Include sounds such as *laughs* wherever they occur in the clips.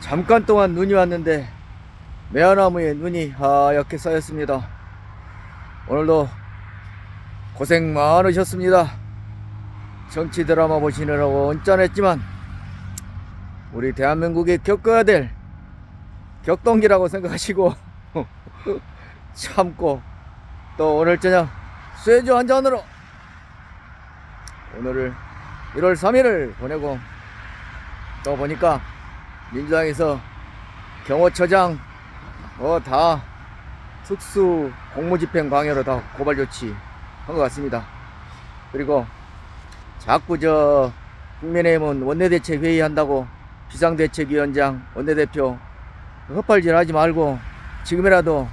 잠깐 동안 눈이 왔는데 매화나무에 눈이 하얗게 쌓였습니다. 오늘도 고생 많으셨습니다. 정치 드라마 보시느라고 언짢았지만 우리 대한민국이 겪어야 될 격동기라고 생각하시고 *laughs* 참고 또 오늘 저녁 쇠주 한 잔으로 오늘을 1월 3일을 보내고 또 보니까 민주당에서 경호처장 뭐다 특수 공무집행 방해로 다 고발 조치 한 것 같습니다. 그리고 자꾸 저 국민의힘은 원내대책 회의한다고 비상대책위원장 원내대표 헛발질 하지 말고 지금이라도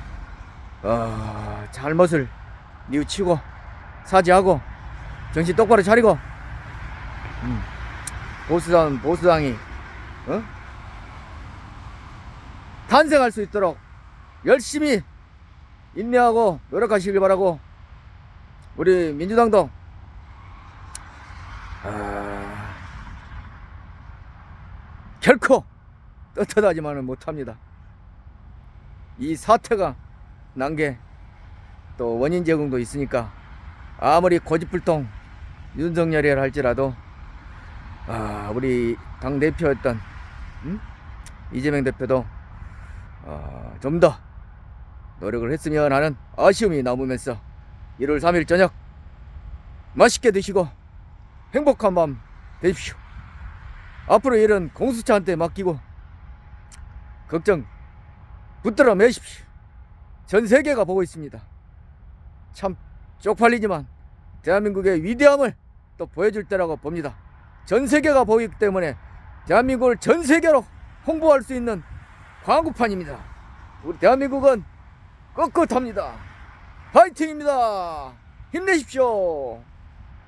어, 잘못을 뉘우치고 사죄하고 정신 똑바로 차리고 음, 보수당 보수당이 어? 탄생할 수 있도록 열심히 인내하고 노력하시길 바라고 우리 민주당도 아, 결코 떳떳하지만은 못합니다. 이 사태가 난 게 또 원인 제공도 있으니까 아무리 고집불통 윤석열이라 할지라도 아, 우리 당 대표였던 음? 이재명 대표도 어, 좀 더 노력을 했으면 하는 아쉬움이 남으면서 1월 3일 저녁 맛있게 드시고 행복한 밤 되십시오. 앞으로 일은 공수처한테 맡기고 걱정 붙들어 매십시오. 전 세계가 보고 있습니다. 참 쪽팔리지만 대한민국의 위대함을 또 보여줄 때라고 봅니다. 전 세계가 보기 때문에 대한민국을 전 세계로 홍보할 수 있는 광고판입니다. 우리 대한민국은 꿋꿋합니다. 파이팅입니다. 힘내십시오.